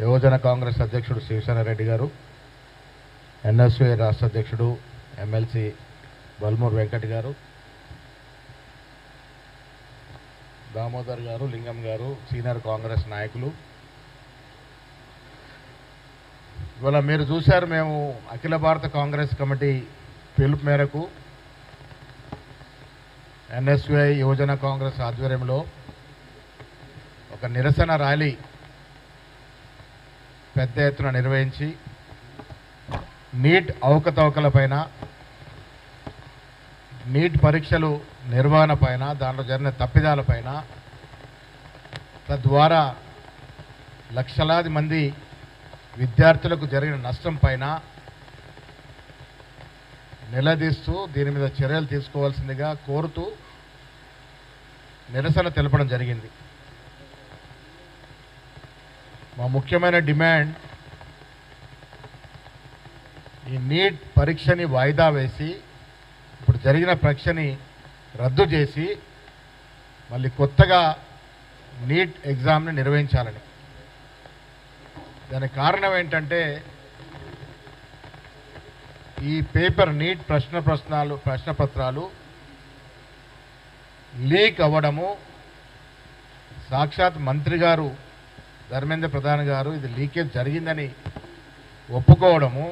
యువజన కాంగ్రెస్ అధ్యక్షుడు శివసేన రెడ్డి గారు ఎన్ఎస్ఏ రాష్ట్ర అధ్యక్షుడు ఎమ్మెల్సీ బల్మూర్ వెంకట్ గారు దామోదర్ గారు లింగం గారు సీనియర్ కాంగ్రెస్ నాయకులు. ఇవాళ మీరు చూశారు మేము అఖిల భారత కాంగ్రెస్ కమిటీ పిలుపు మేరకు ఎన్ఎస్యుఐ యువజన కాంగ్రెస్ ఆధ్వర్యంలో ఒక నిరసన ర్యాలీ పెద్ద ఎత్తున నిర్వహించి నీట్ అవకతవకలపైన నీట్ పరీక్షలు నిర్వహణ పైన దాంట్లో జరిగిన తప్పిదాలపైన తద్వారా లక్షలాది మంది విద్యార్థులకు జరిగిన నష్టం పైన నిలదీస్తూ దీని మీద చర్యలు తీసుకోవాల్సిందిగా కోరుతూ నిరసన తెలపడం జరిగింది. మా ముఖ్యమైన డిమాండ్ ఈ నీట్ పరీక్షని వాయిదా వేసి ఇప్పుడు జరిగిన పరీక్షని రద్దు చేసి మళ్ళీ కొత్తగా నీట్ ఎగ్జామ్ని నిర్వహించాలని. దానికి కారణం ఏంటంటే ఈ పేపర్ నీట్ ప్రశ్న ప్రశ్నలు ప్రశ్నపత్రాలు లీక్ అవ్వడము సాక్షాత్ మంత్రి గారు ధర్మేంద్ర ప్రధాన్ గారు ఇది లీకేజ్ జరిగిందని ఒప్పుకోవడము.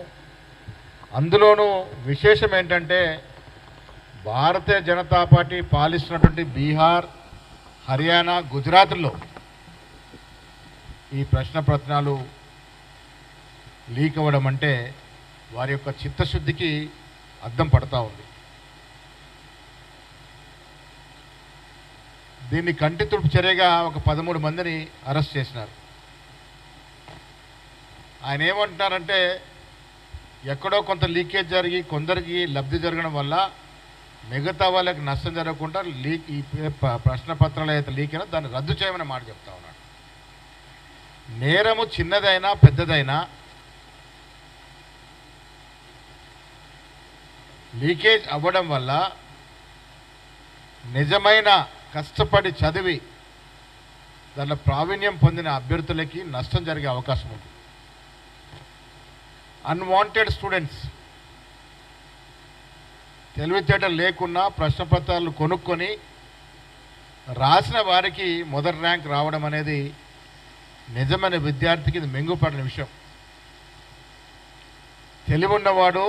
అందులోనూ విశేషం ఏంటంటే భారతీయ జనతా పార్టీ పాలిస్తున్నటువంటి బీహార్ హర్యానా గుజరాత్లో ఈ ప్రశ్న పత్రాలు లీక్ అవ్వడం అంటే వారి యొక్క చిత్తశుద్ధికి అద్దం పడతా ఉంది. దీన్ని కంటి తుడుపు చర్యగా ఒక పదమూడు మందిని అరెస్ట్ చేసినారు. ఆయన ఏమంటున్నారంటే ఎక్కడో కొంత లీకేజ్ జరిగి కొందరికి లబ్ధి జరగడం వల్ల మిగతా వాళ్ళకి నష్టం జరగకుండా లీక్ ఈ ప్రశ్న పత్రాలు అయితే లీక్ అయినా దాన్ని రద్దు చేయమని మాట చెప్తా ఉన్నాడు. నేరము చిన్నదైనా పెద్దదైనా లీకేజ్ అవ్వడం వల్ల నిజమైన కష్టపడి చదివి దానిలో ప్రావీణ్యం పొందిన అభ్యర్థులకి నష్టం జరిగే అవకాశం ఉంది అన్వాంటెడ్ స్టూడెంట్స్ తెలివితేటలు లేకున్నా ప్రశ్నపత్రాలు కొనుక్కొని రాసిన వారికి మొదటి ర్యాంక్ రావడం అనేది నిజమైన విద్యార్థికి ఇది మెంగుపడిన విషయం. తెలివి ఉన్నవాడు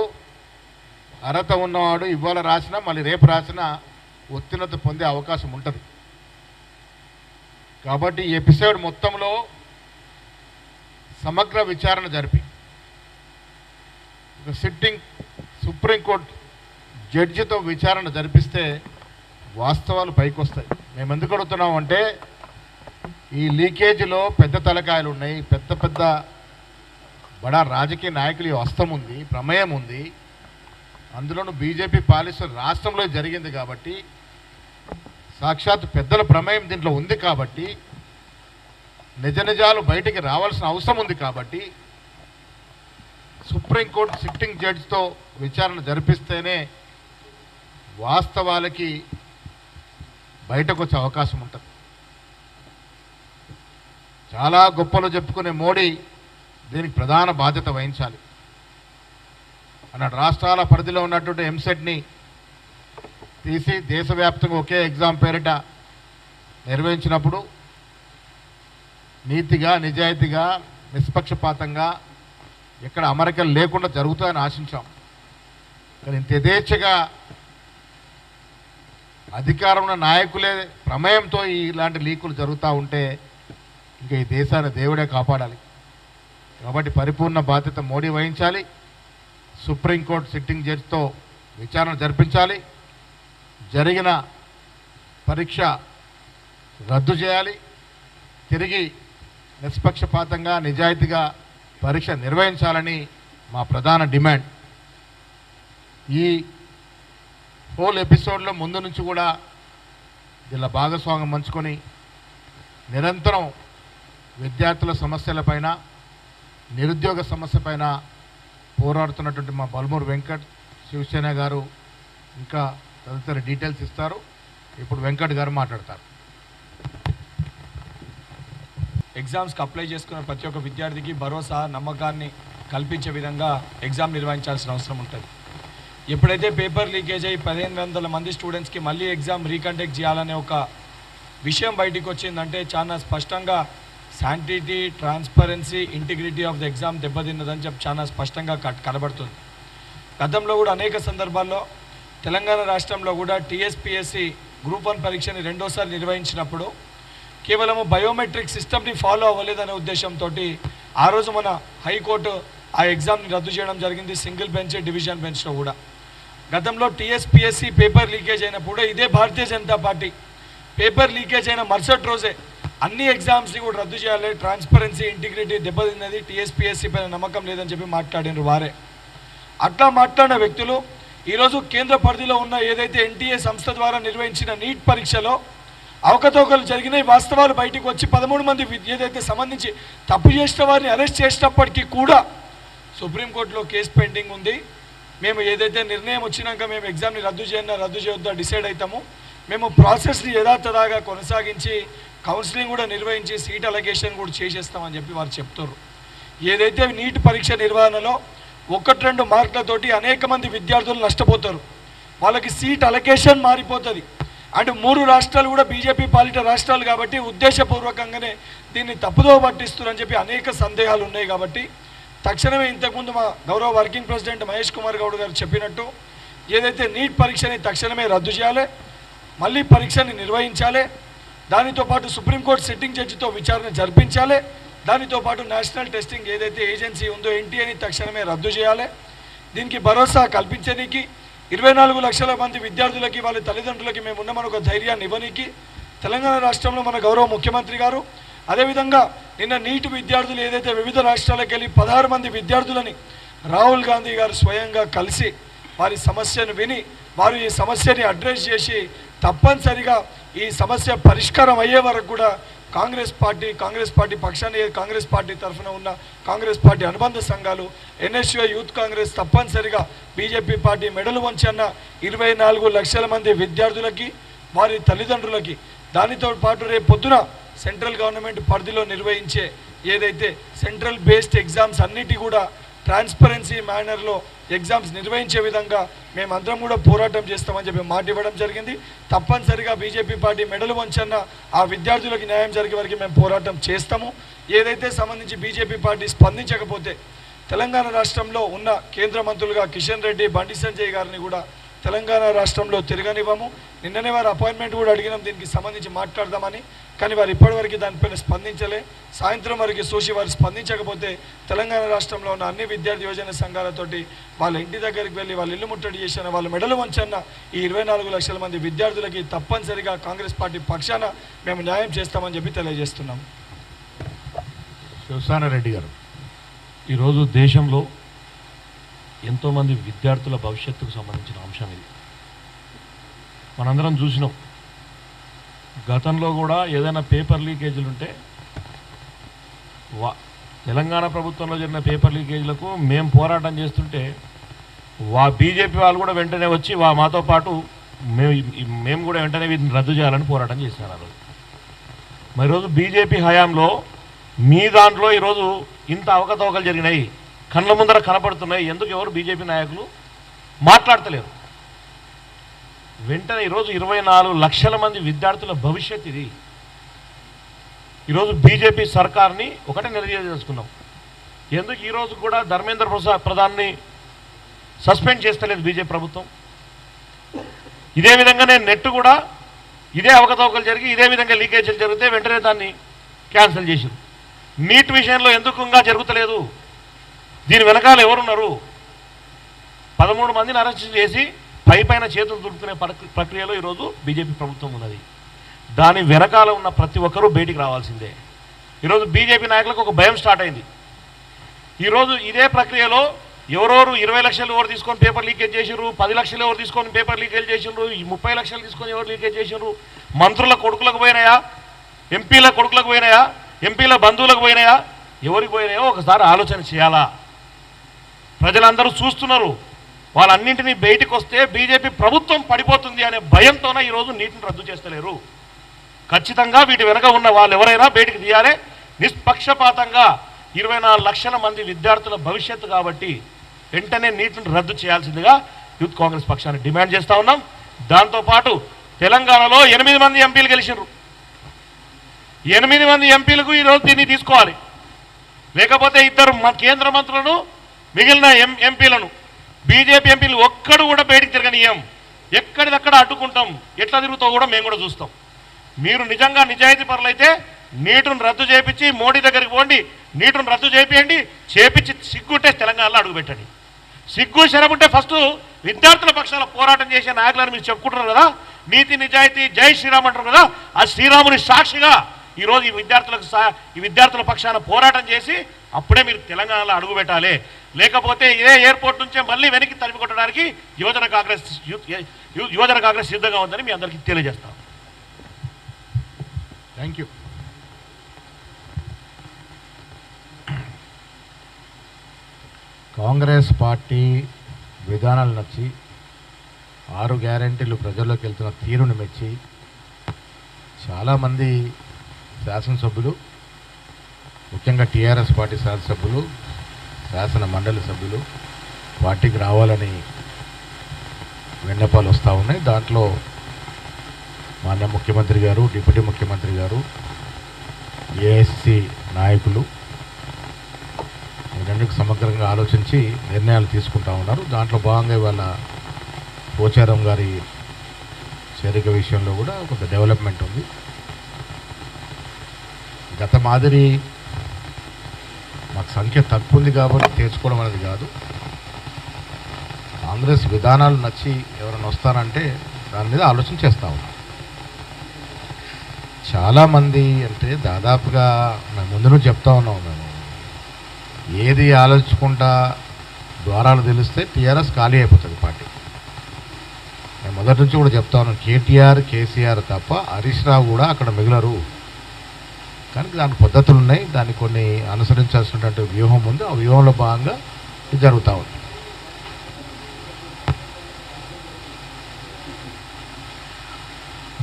అర్హత ఉన్నవాడు ఇవాళ రాసినా మళ్ళీ రేపు రాసినా ఉత్తీర్ణత పొందే అవకాశం ఉంటుంది. కాబట్టి ఈ ఎపిసోడ్ మొత్తంలో సమగ్ర విచారణ జరిపి సిట్టింగ్ సుప్రీంకోర్టు జడ్జితో విచారణ జరిపిస్తే వాస్తవాలు పైకి వస్తాయి మేము ఎందుకు అడుగుతున్నాం అంటే ఈ లీకేజీలో పెద్ద తలకాయలు ఉన్నాయి పెద్ద పెద్ద బడా రాజకీయ నాయకులు ఈ హస్తం ఉంది ప్రమేయం ఉంది. అందులోనూ బీజేపీ పాలిస్తున్న రాష్ట్రంలో జరిగింది కాబట్టి సాక్షాత్ పెద్దల ప్రమేయం దీంట్లో ఉంది కాబట్టి నిజ నిజాలు బయటికి రావాల్సిన అవసరం ఉంది కాబట్టి సుప్రీంకోర్టు సిట్టింగ్ జడ్జితో విచారణ జరిపిస్తేనే వాస్తవాలకి బయటకు వచ్చే అవకాశం ఉంటుంది. చాలా గొప్పలు చెప్పుకునే మోడీ దీనికి ప్రధాన బాధ్యత వహించాలి. అన్నాడు. రాష్ట్రాల పరిధిలో ఉన్నటువంటి ఎంసెట్ని తీసి దేశవ్యాప్తంగా ఒకే ఎగ్జామ్ పేరిట నిర్వహించినప్పుడు నీతిగా నిజాయితీగా నిష్పక్షపాతంగా ఎక్కడ అమరికలు లేకుండా జరుగుతాయని ఆశించాం. కానీ ఇంత యథేచ్ఛగా అధికారంలో నాయకులే ప్రమేయంతో ఇలాంటి లీకులు జరుగుతూ ఉంటే ఇంకా ఈ దేశాన్ని దేవుడే కాపాడాలి. కాబట్టి పరిపూర్ణ బాధ్యత మోడీ వహించాలి. సుప్రీంకోర్టు సిట్టింగ్ జడ్జితో విచారణ జరిపించాలి. జరిగిన పరీక్ష రద్దు చేయాలి. తిరిగి నిష్పక్షపాతంగా నిజాయితీగా పరీక్ష నిర్వహించాలని మా ప్రధాన డిమాండ్. ఈ హోల్ ఎపిసోడ్లో ముందు నుంచి కూడా దీనిలో భాగస్వామ్యం పంచుకొని నిరంతరం విద్యార్థుల సమస్యలపైన నిరుద్యోగ సమస్యపైన పోరాడుతున్నటువంటి మా బల్మూరు వెంకట్ శివసేన గారు ఇంకా తదితర డీటెయిల్స్ ఇస్తారు. ఇప్పుడు వెంకట్ గారు మాట్లాడతారు. ఎగ్జామ్స్కి అప్లై చేసుకున్న ప్రతి ఒక్క విద్యార్థికి భరోసా నమ్మకాన్ని కల్పించే విధంగా ఎగ్జామ్ నిర్వహించాల్సిన అవసరం ఉంటుంది. ఎప్పుడైతే పేపర్ లీకేజ్ అయ్యి పదిహేను వందల మంది స్టూడెంట్స్కి మళ్ళీ ఎగ్జామ్ రీకండక్ట్ చేయాలనే ఒక విషయం బయటికి వచ్చిందంటే చాలా స్పష్టంగా sanctity transparency integrity of the exam దెబ్బతిన్నదని చెప్పి చాలా స్పష్టంగా కట్ కనబడుతుంది. గతంలో కూడా అనేక సందర్భాల్లో తెలంగాణ రాష్ట్రంలో కూడా టీఎస్పిఎస్సి గ్రూప్ వన్ పరీక్షని రెండోసారి నిర్వహించినప్పుడు కేవలము బయోమెట్రిక్ సిస్టమ్ని ఫాలో అవ్వలేదనే ఉద్దేశంతో ఆ రోజు మన హైకోర్టు ఆ ఎగ్జామ్ని రద్దు చేయడం జరిగింది సింగిల్ బెంచ్ డివిజన్ బెంచ్లో కూడా. గతంలో టీఎస్పిఎస్సి పేపర్ లీకేజ్ అయినప్పుడు ఇదే Bharatiya Janata Party. Paper leakage అయిన మరుసటి రోజే అన్ని ఎగ్జామ్స్ని కూడా రద్దు చేయాలి ట్రాన్స్పరెన్సీ ఇంటిగ్రిటీ దెబ్బతిన్నది టీఎస్పిఎస్సి పైన నమ్మకం లేదని చెప్పి మాట్లాడినారు వారే. అట్లా మాట్లాడిన వ్యక్తులు ఈరోజు కేంద్ర పరిధిలో ఉన్న ఏదైతే ఎన్టీఏ సంస్థ ద్వారా నిర్వహించిన నీట్ పరీక్షలో అవకతవకలు జరిగినాయి. వాస్తవాలు బయటకు వచ్చి పదమూడు మంది ఏదైతే సంబంధించి తప్పు చేసిన వారిని అరెస్ట్ చేసినప్పటికీ కూడా సుప్రీంకోర్టులో కేసు పెండింగ్ ఉంది. మేము ఏదైతే నిర్ణయం వచ్చినాక మేము ఎగ్జామ్ని రద్దు చేయన్నా రద్దు చేయొద్దా డిసైడ్ అవుతాము మేము ప్రాసెస్ని యథాతథాగా కొనసాగించి కౌన్సిలింగ్ కూడా నిర్వహించి సీట్ అలొకేషన్ కూడా చేసేస్తామని చెప్పి వారు చెప్తారు ఏదైతే నీట్ పరీక్ష నిర్వహణలో ఒకటి రెండు మార్కులతోటి అనేక మంది విద్యార్థులు నష్టపోతారు. వాళ్ళకి సీట్ అలొకేషన్ మారిపోతుంది. అంటే మూడు రాష్ట్రాలు కూడా బీజేపీ పాలిట రాష్ట్రాలు కాబట్టి ఉద్దేశపూర్వకంగానే దీన్ని తప్పుదో పట్టిస్తున్నారని చెప్పి అనేక సందేహాలు ఉన్నాయి కాబట్టి తక్షణమే ఇంతకుముందు మా గౌరవ వర్కింగ్ ప్రెసిడెంట్ మహేష్ కుమార్ గౌడ్ గారు చెప్పినట్టు ఏదైతే నీట్ పరీక్షని తక్షణమే రద్దు చేయాలి మళ్ళీ పరీక్షని నిర్వహించాలి దానితో పాటు సుప్రీంకోర్టు సిట్టింగ్ జడ్జితో విచారణ జరిపించాలి దానితో పాటు నేషనల్ టెస్టింగ్ ఏదైతే ఏజెన్సీ ఉందో ఎన్టీఏని తక్షణమే రద్దు చేయాలి. దీనికి భరోసా కల్పించడానికి ఇరవై నాలుగు లక్షల మంది విద్యార్థులకి వాళ్ళ తల్లిదండ్రులకి మేము ఉన్నామని ఒక ధైర్యాన్ని ఇవ్వనీకి తెలంగాణ రాష్ట్రంలో మన గౌరవ ముఖ్యమంత్రి గారు అదేవిధంగా నిన్న నీటి విద్యార్థులు ఏదైతే వివిధ రాష్ట్రాలకు వెళ్ళి పదహారు మంది విద్యార్థులని రాహుల్ గాంధీ గారు స్వయంగా కలిసి వారి సమస్యను విని వారు ఈ సమస్యని అడ్రస్ చేసి తప్పనిసరిగా ఈ సమస్య పరిష్కారం అయ్యే వరకు కూడా కాంగ్రెస్ పార్టీ కాంగ్రెస్ పార్టీ పక్షాన్ని కాంగ్రెస్ పార్టీ తరఫున ఉన్న కాంగ్రెస్ పార్టీ అనుబంధ సంఘాలు ఎన్ఎస్యూ యూత్ కాంగ్రెస్ తప్పనిసరిగా బీజేపీ పార్టీ మెడలు వంచన్న ఇరవై నాలుగు లక్షల మంది విద్యార్థులకి వారి తల్లిదండ్రులకి దానితో పాటు రేపు పొద్దున సెంట్రల్ గవర్నమెంట్ పరిధిలో నిర్వహించే ఏదైతే సెంట్రల్ బేస్డ్ ఎగ్జామ్స్ అన్నిటి కూడా ట్రాన్స్పరెన్సీ మేనర్లో ఎగ్జామ్స్ నిర్వహించే విధంగా మేమందరం కూడా పోరాటం చేస్తామని చెప్పి మాట ఇవ్వడం జరిగింది. తప్పనిసరిగా బీజేపీ పార్టీ మెడలు వంచన్న ఆ విద్యార్థులకు న్యాయం జరిగే వరకు మేము పోరాటం చేస్తాము. ఏదైతే సంబంధించి బీజేపీ పార్టీ స్పందించకపోతే తెలంగాణ రాష్ట్రంలో ఉన్న కేంద్ర మంత్రులుగా కిషన్ రెడ్డి బండి సంజయ్ గారిని కూడా తెలంగాణ రాష్ట్రంలో తిరగనివ్వము. నిన్ననే వారు అపాయింట్మెంట్ కూడా అడిగినాం దీనికి సంబంధించి మాట్లాడదామని. కానీ వారు ఇప్పటివరకు దానిపైన స్పందించలే. సాయంత్రం వరకు చూసి వారు స్పందించకపోతే తెలంగాణ రాష్ట్రంలో ఉన్న అన్ని విద్యార్థి యోజన సంఘాలతోటి వాళ్ళ ఇంటి దగ్గరికి వెళ్ళి వాళ్ళ ఇల్లు ముట్టడి చేసిన వాళ్ళ మెడలు వంచన్న ఈ ఇరవై నాలుగు లక్షల మంది విద్యార్థులకి తప్పనిసరిగా కాంగ్రెస్ పార్టీ పక్షాన మేము న్యాయం చేస్తామని చెప్పి తెలియజేస్తున్నాం. శివసానారెడ్డి గారు ఈరోజు దేశంలో ఎంతోమంది విద్యార్థుల భవిష్యత్తుకు సంబంధించిన అంశం ఇది. మనందరం చూసినాం. గతంలో కూడా ఏదైనా పేపర్ లీకేజీలు ఉంటే వా తెలంగాణ ప్రభుత్వంలో జరిగిన పేపర్ లీకేజీలకు మేము పోరాటం చేస్తుంటే వా బీజేపీ వాళ్ళు కూడా వెంటనే వచ్చి వా మాతో పాటు మేము మేము కూడా వెంటనే వీటిని రద్దు చేయాలని పోరాటం చేశారు ఆ రోజు. మరి రోజు బీజేపీ హయాంలో మీ దాంట్లో ఈరోజు ఇంత అవకతవకలు జరిగినాయి. కళ్ళ ముందర కనపడుతున్నాయి ఎందుకు ఎవరు బీజేపీ నాయకులు? మాట్లాడతలేరు. వెంటనే ఈరోజు ఇరవై నాలుగు లక్షల మంది విద్యార్థుల భవిష్యత్ ఇది. ఈరోజు బీజేపీ సర్కార్ని ఒకటే నిలదీయదలుచుకున్నాం. ఎందుకు ఈరోజు కూడా ధర్మేంద్ర ప్రసాద్ ప్రధాన్ని సస్పెండ్ చేస్తలేదు బీజేపీ ప్రభుత్వం? ఇదే విధంగానే నెట్ కూడా ఇదే అవకతవకలు జరిగి ఇదే విధంగా లీకేజీలు జరిగితే వెంటనే దాన్ని క్యాన్సిల్ చేసింది నీట్ విషయంలో ఎందుకు ఇంకా జరుగుతలేదు? దీని వెనకాల ఎవరున్నారు? పదమూడు మందిని అరెస్ట్ చేసి పై పైన చేతులు దుడుకునే ప్రక్రియలో ఈరోజు బీజేపీ ప్రభుత్వం ఉన్నది. దాని వెనకాల ఉన్న ప్రతి ఒక్కరూ బయటికి రావాల్సిందే. ఈరోజు బీజేపీ నాయకులకు ఒక భయం స్టార్ట్ అయింది. ఈరోజు ఇదే ప్రక్రియలో ఎవరెవరు ఇరవై లక్షలు ఎవరు తీసుకొని పేపర్ లీకేజ్ చేసిర్రు పది లక్షలు ఎవరు తీసుకొని పేపర్ లీకేజ్ చేసిండ్రు ఈ ముప్పై లక్షలు తీసుకొని ఎవరు లీకేజ్ చేసిండ్రు మంత్రుల కొడుకులకు పోయినాయా? ఎంపీల కొడుకులకు పోయినాయా? ఎంపీల బంధువులకు పోయినాయా? ఎవరికి పోయినాయో ఒకసారి ఆలోచన చేయాలా? ప్రజలందరూ చూస్తున్నారు. వాళ్ళన్నింటినీ బయటకు వస్తే బీజేపీ ప్రభుత్వం పడిపోతుంది అనే భయంతోనే ఈరోజు నీటిని రద్దు చేస్తలేరు. ఖచ్చితంగా వీటి వెనక ఉన్న వాళ్ళు ఎవరైనా బయటికి తీయాలి. నిష్పక్షపాతంగా ఇరవై నాలుగు లక్షల మంది విద్యార్థుల భవిష్యత్తు కాబట్టి వెంటనే నీటిని రద్దు చేయాల్సిందిగా యూత్ కాంగ్రెస్ పక్షాన్ని డిమాండ్ చేస్తూ ఉన్నాం. దాంతోపాటు తెలంగాణలో ఎనిమిది మంది ఎంపీలు గెలిచినారు ఎనిమిది మంది ఎంపీలకు ఈరోజు దీన్ని తీసుకోవాలి. లేకపోతే ఇద్దరు కేంద్ర మంత్రులను మిగిలిన ఎం ఎంపీలను బీజేపీ ఎంపీలు ఒక్కడు కూడా బయటికి ఏం? ఎక్కడిదక్కడ అడ్డుకుంటాం? ఎట్లా తిరుగుతావు కూడా మేము కూడా చూస్తాం. మీరు నిజంగా నిజాయితీ పరులైతే నీటును రద్దు చేపించి మోడీ దగ్గరికి పోండి నీటును రద్దు చేపియండి చేపించి సిగ్గుంటే తెలంగాణలో అడుగుపెట్టండి. సిగ్గు శరముంటే ఫస్ట్ విద్యార్థుల పక్షాల పోరాటం చేసే నాయకులను మీరు చెప్పుకుంటున్నారు కదా నీతి నిజాయితీ జై శ్రీరామ్ అంటారు కదా ఆ శ్రీరాముని సాక్షిగా ఈరోజు ఈ విద్యార్థులకు ఈ విద్యార్థుల పక్షాన పోరాటం చేసి అప్పుడే మీరు తెలంగాణలో అడుగు పెట్టాలి. లేకపోతే ఇదే ఎయిర్పోర్ట్ నుంచే మళ్ళీ వెనక్కి తరిమి కొట్టడానికి యువజన కాంగ్రెస్ యువజన కాంగ్రెస్ సిద్ధంగా ఉందని మీ అందరికీ తెలియజేస్తాం. థ్యాంక్ యూ కాంగ్రెస్ పార్టీ విధానాలు నచ్చి ఆరు గ్యారంటీలు ప్రజల్లోకి వెళ్తున్న తీరును మెచ్చి చాలామంది శాసనసభ్యులు ముఖ్యంగా టీఆర్ఎస్ పార్టీ శాసనసభ్యులు శాసన మండలి సభ్యులు పార్టీకి రావాలని విన్నపాలు వస్తూ ఉన్నాయి. దాంట్లో మాన్య ముఖ్యమంత్రి గారు డిప్యూటీ ముఖ్యమంత్రి గారు ఏఎస్సి నాయకులు రెండుకు సమగ్రంగా ఆలోచించి నిర్ణయాలు తీసుకుంటా ఉన్నారు. దాంట్లో భాగంగా ఇవాళ పోచారం గారి చేరిక విషయంలో కూడా కొంత డెవలప్మెంట్ ఉంది. గత మాదిరి సంఖ్య తక్కువ ఉంది కాబట్టి తెచ్చుకోవడం అనేది కాదు. కాంగ్రెస్ విధానాలు నచ్చి ఎవరైనా వస్తారంటే దాని మీద ఆలోచన చేస్తూ ఉన్నాం. చాలామంది అంటే దాదాపుగా మేము ముందు నుంచి చెప్తా ఉన్నాం మేము. ఏది ఆలోచించుకుంటా ద్వారాలు తెలిస్తే టీఆర్ఎస్ ఖాళీ అయిపోతుంది పార్టీ. నేను మొదటి నుంచి కూడా చెప్తా ఉన్నాను కేటీఆర్ కేసీఆర్ తప్ప హరీష్ రావు కూడా అక్కడ మిగిలరు. కానీ దాని పద్ధతులు ఉన్నాయి దాన్ని కొన్ని అనుసరించాల్సినటువంటి వ్యూహం ఉంది. ఆ వ్యూహంలో భాగంగా ఇది జరుగుతూ ఉంది.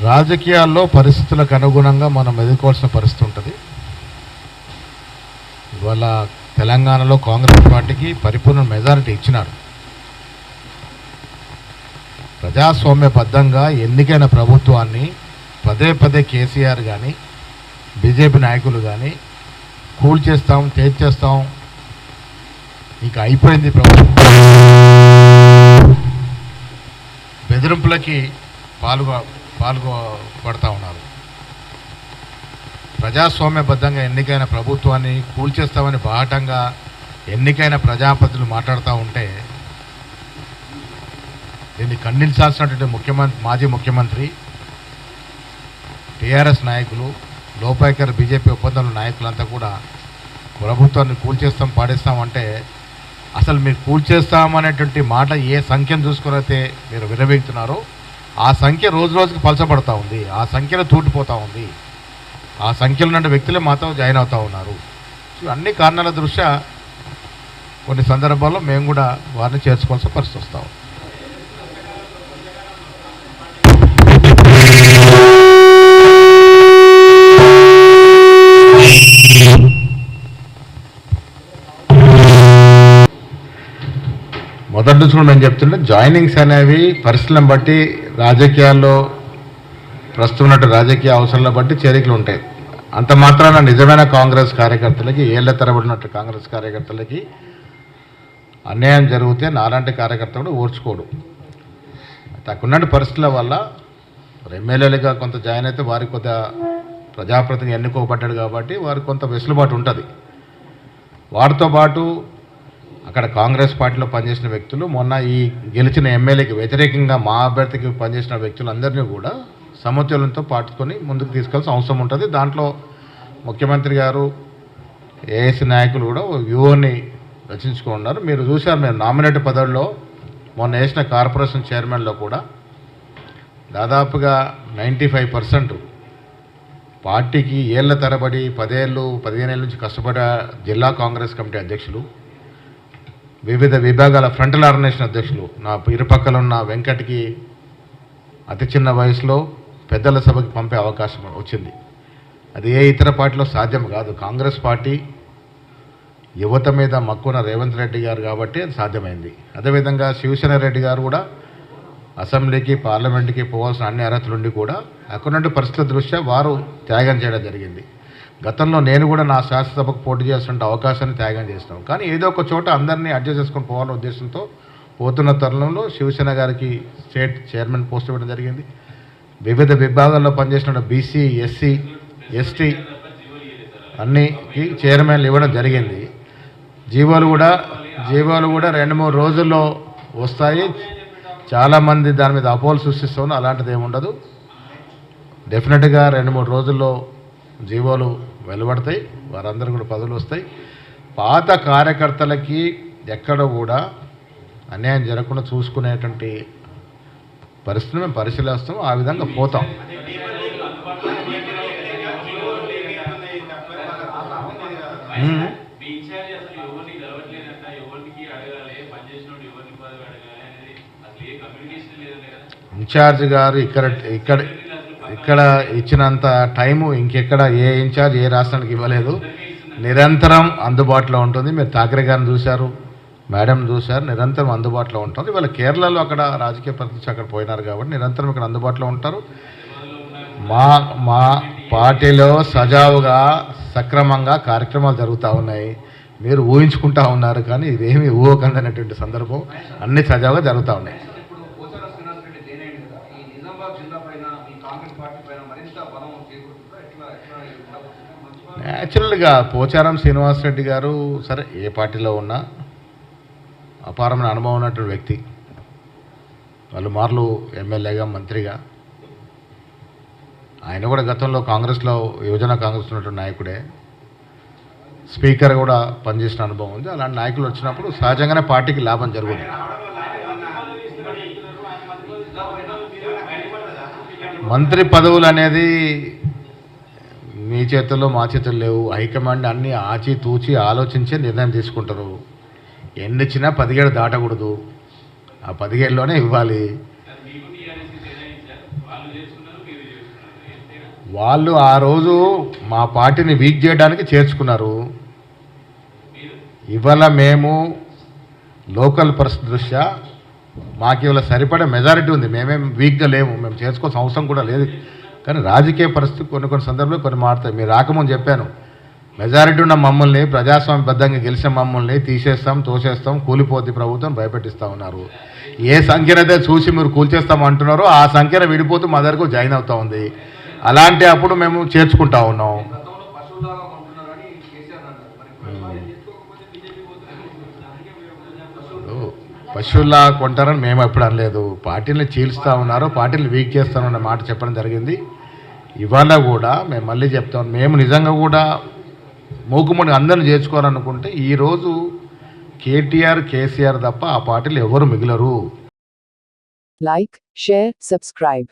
రాజకీయాల్లో పరిస్థితులకు అనుగుణంగా మనం ఎదుర్కోవాల్సిన పరిస్థితి ఉంటుంది. ఇవాళ తెలంగాణలో కాంగ్రెస్ పార్టీకి పరిపూర్ణ మెజారిటీ ఇచ్చినారు. ప్రజాస్వామ్యబద్ధంగా ఎన్నికైన ప్రభుత్వాన్ని పదే పదే కేసీఆర్ కానీ బీజేపీ నాయకులు కానీ కూల్ చేస్తాం తేల్చేస్తాం ఇక అయిపోయింది ప్రభుత్వం. బెదిరింపులకి పాల్గొ పాల్గొపడతా ఉన్నారు. ప్రజాస్వామ్యబద్ధంగా ఎన్నికైన ప్రభుత్వాన్ని కూల్చేస్తామని బాహటంగా ఎన్నికైన ప్రజాపతులు మాట్లాడుతూ ఉంటే దీన్ని ఖండించాల్సినటువంటి ముఖ్యమంత్రి మాజీ ముఖ్యమంత్రి టీఆర్ఎస్ నాయకులు లోపాయకర్ బీజేపీ ఒప్పందంలో నాయకులంతా కూడా ప్రభుత్వాన్ని కూల్చేస్తాం పాడేస్తాం అంటే అసలు మీరు కూల్చేస్తామనేటువంటి మాట ఏ సంఖ్యను చూసుకుని అయితే మీరు విరవీగుతున్నారో ఆ సంఖ్య రోజు రోజుకి పలచబడతా ఉంది ఆ సంఖ్యలో తూటిపోతూ ఉంది. ఆ సంఖ్యలో ఉన్న వ్యక్తులే మాతో జాయిన్ అవుతూ ఉన్నారు. అన్ని కారణాల దృష్ట్యా కొన్ని సందర్భాల్లో మేము కూడా వారిని చేర్చుకోవాల్సిన పరిస్థితి వస్తాం మొదటి నుంచి కూడా మేము చెప్తుంటే జాయినింగ్స్ అనేవి పరిస్థితులను బట్టి రాజకీయాల్లో ప్రస్తుతం ఉన్నట్టు రాజకీయ అవసరాలను బట్టి చేరికలు ఉంటాయి. అంత మాత్రాన నిజమైన కాంగ్రెస్ కార్యకర్తలకి ఏళ్ళ తరబడినట్టు కాంగ్రెస్ కార్యకర్తలకి అన్యాయం జరిగితే నాలాంటి కార్యకర్త కూడా ఓర్చుకోడు. తక్కున్నట్టు పరిస్థితుల వల్ల ఎమ్మెల్యేలుగా కొంత జాయిన్ అయితే వారికి కొంత ప్రజాప్రతినిధి ఎన్నుకోబడ్డాడు కాబట్టి వారికి కొంత వెసులుబాటు ఉంటుంది. వారితో పాటు అక్కడ కాంగ్రెస్ పార్టీలో పనిచేసిన వ్యక్తులు మొన్న ఈ గెలిచిన ఎమ్మెల్యేకి వ్యతిరేకంగా మా అభ్యర్థికి పనిచేసిన వ్యక్తులందరినీ కూడా సమతుల్యంతో పాటుకొని ముందుకు తీసుకెళ్ళాల్సిన అవసరం ఉంటుంది. దాంట్లో ముఖ్యమంత్రి గారు ఏఎస్ నాయకులు కూడా ఓ రచించుకున్నారు. మీరు చూశారు మేము నామినేట్ పదవిలో మొన్న వేసిన కార్పొరేషన్ చైర్మన్లో కూడా దాదాపుగా నైంటీ ఫైవ్ పర్సెంట్ పార్టీకి ఏళ్ళ తరబడి పదేళ్ళు పదిహేనేళ్ళ నుంచి కష్టపడే జిల్లా కాంగ్రెస్ కమిటీ అధ్యక్షులు వివిధ విభాగాల ఫ్రంటల్ ఆర్గనైజేషన్ అధ్యక్షులు. నా ఇరుపక్కల ఉన్న వెంకట్కి అతి చిన్న వయసులో పెద్దల సభకి పంపే అవకాశం వచ్చింది. అది ఏ ఇతర పార్టీలో సాధ్యం కాదు. కాంగ్రెస్ పార్టీ యువత మీద మక్కున రేవంత్ రెడ్డి గారు కాబట్టి అది సాధ్యమైంది. అదేవిధంగా శివసేన రెడ్డి గారు కూడా అసెంబ్లీకి పార్లమెంట్కి పోవాల్సిన అన్ని అర్హతలుండి కూడా అక్కడున్న పరిస్థితుల దృష్ట్యా వారు త్యాగం చేయడం జరిగింది. గతంలో నేను కూడా నా శాసనసభకు పోటీ చేస్తుంటే అవకాశాన్ని త్యాగం చేసినాం. కానీ ఏదో ఒక చోట అందరినీ అడ్జస్ట్ చేసుకొని పోవాలనే ఉద్దేశంతో పోతున్న తరుణంలో శివసేన గారికి స్టేట్ చైర్మన్ పోస్ట్ ఇవ్వడం జరిగింది. వివిధ విభాగాల్లో పనిచేసిన బీసీ ఎస్సీ ఎస్టీ అన్నికి చైర్మన్లు ఇవ్వడం జరిగింది. జీవోలు కూడా జీవోలు కూడా రెండు మూడు రోజుల్లో వస్తాయి. చాలామంది దాని మీద అపోలు సృష్టిస్తున్న అలాంటిది ఏమి ఉండదు. డెఫినెట్గా రెండు మూడు రోజుల్లో జీవోలు వెలువడతాయి వారందరూ కూడా పదవులు వస్తాయి. పాత కార్యకర్తలకి ఎక్కడ కూడా అన్యాయం జరగకుండా చూసుకునేటువంటి పరిస్థితిని మేము పరిశీలిస్తాం ఆ విధంగా పోతాం. ఇన్ఛార్జ్ గారు ఇక్కడ ఇక్కడ ఇక్కడ ఇచ్చినంత టైము ఇంకెక్కడ ఏ ఇన్ఛార్జ్ ఏ రాష్ట్రానికి ఇవ్వలేదు. నిరంతరం అందుబాటులో ఉంటుంది. మీరు ఠాకరే గారిని చూశారు మేడం చూశారు నిరంతరం అందుబాటులో ఉంటుంది ఇవాళ కేరళలో అక్కడ రాజకీయ ప్రతిష్ట అక్కడ పోయినారు కాబట్టి నిరంతరం ఇక్కడ అందుబాటులో ఉంటారు. మా మా పార్టీలో సజావుగా సక్రమంగా కార్యక్రమాలు జరుగుతూ ఉన్నాయి. మీరు ఊహించుకుంటా ఉన్నారు కానీ ఇదేమీ ఊహకందనేటువంటి సందర్భం అన్ని సజావుగా జరుగుతూ ఉన్నాయి ఇప్పుడు పోచారం శ్రీనివాస్ రెడ్డి దేనేయండి కదా ఈ నిజామాబాద్ జిల్లా పైన ఈ కాంగ్రెస్ పార్టీ పైన మరింత బలం చేకూరుతుందా ఎట్లా ఎట్లా ఉండబోతుంది మంచి పని? న్యాచురల్గా పోచారం శ్రీనివాసరెడ్డి గారు సరే ఏ పార్టీలో ఉన్నా అపారమైన అనుభవం ఉన్నటువంటి వ్యక్తి. పలుమార్లు ఎమ్మెల్యేగా మంత్రిగా. ఆయన కూడా గతంలో కాంగ్రెస్లో యువజన కాంగ్రెస్ ఉన్నటువంటి నాయకుడే. స్పీకర్ కూడా పనిచేసిన అనుభవం ఉంది. అలాంటి నాయకులు వచ్చినప్పుడు సహజంగానే పార్టీకి లాభం జరుగుతుంది. మంత్రి పదవులు అనేది మీ చేతుల్లో మా చేతుల్లో లేవు. హైకమాండ్ అన్ని ఆచి తూచి ఆలోచించే నిర్ణయం తీసుకుంటారు. ఎన్నిచ్చినా పదిహేడు దాటకూడదు. ఆ పదిహేడులోనే ఇవ్వాలి. వాళ్ళు వాళ్ళు ఆ రోజు మా పార్టీని వీక్ చేయడానికి చేర్చుకున్నారు. ఇవాళ మేము లోకల్ పరిస్థితి దృష్ట్యా మాకు ఇవాళ సరిపడే మెజారిటీ ఉంది. మేమేం వీక్గా లేము. మేము చేసుకోవాల్సిన అవసరం కూడా లేదు. కానీ రాజకీయ పరిస్థితి కొన్ని కొన్ని సందర్భాలు కొన్ని మారుతాయి. మీరు రాకముందు చెప్పాను మెజారిటీ ఉన్న మమ్మల్ని ప్రజాస్వామ్యబద్ధంగా గెలిచిన మమ్మల్ని తీసేస్తాం తోసేస్తాం కూలిపోద్ది ప్రభుత్వం భయపెట్టిస్తూ ఉన్నారు. ఏ సంఖ్యనైతే చూసి మీరు కూల్చేస్తాం అంటున్నారో ఆ సంఖ్యను విడిపోతూ మా దగ్గరకు జాయిన్ అవుతూ ఉంది. అలాంటి అప్పుడు మేము చేర్చుకుంటా ఉన్నాం. పశువులా పశువుల్లా కొంటారని మేము ఎప్పుడు అనలేదు. పార్టీని చీల్స్తూ ఉన్నారు పార్టీని వీక్ చేస్తామన్న మాట చెప్పడం జరిగింది. ఇవాళ కూడా మేము మళ్ళీ చెప్తాం మేము నిజంగా కూడా మూకుముడి అందరిని చేర్చుకోవాలనుకుంటే ఈరోజు కేటీఆర్ కేసీఆర్ తప్ప ఆ పార్టీలు ఎవరు మిగిలరు. Like share subscribe